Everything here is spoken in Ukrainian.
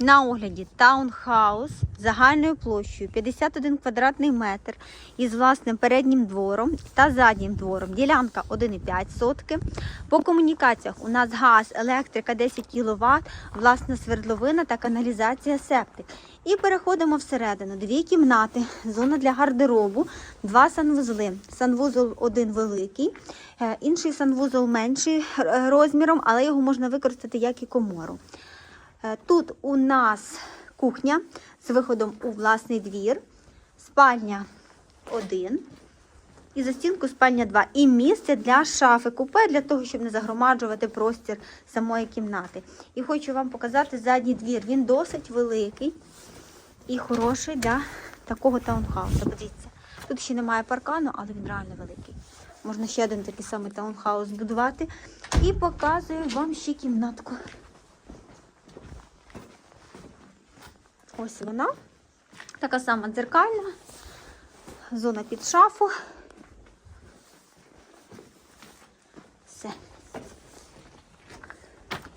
На огляді таунхаус загальною площею 51 квадратний метр із власним переднім двором та заднім двором. Ділянка 1,5 сотки. По комунікаціях у нас газ, електрика 10 кВт, власна свердловина та каналізація септик. І переходимо всередину. Дві кімнати, зона для гардеробу, два санвузли. Санвузол один великий, е, інший санвузол менший е, розміром, але його можна використати як і комору. Е, Тут у нас кухня з виходом у власний двір, спальня 1 і за стінку спальня 2. І місце для шафи купе, для того, щоб не загромаджувати простір самої кімнати. І хочу вам показати задній двір. Він досить великий і хороший для такого таунхаусу. Подивіться, тут ще немає паркану, але він реально великий. Можна ще один такий самий таунхаус будувати. І показую вам ще кімнатку. Ось вона. Така сама дзеркальна. Зона під шафу.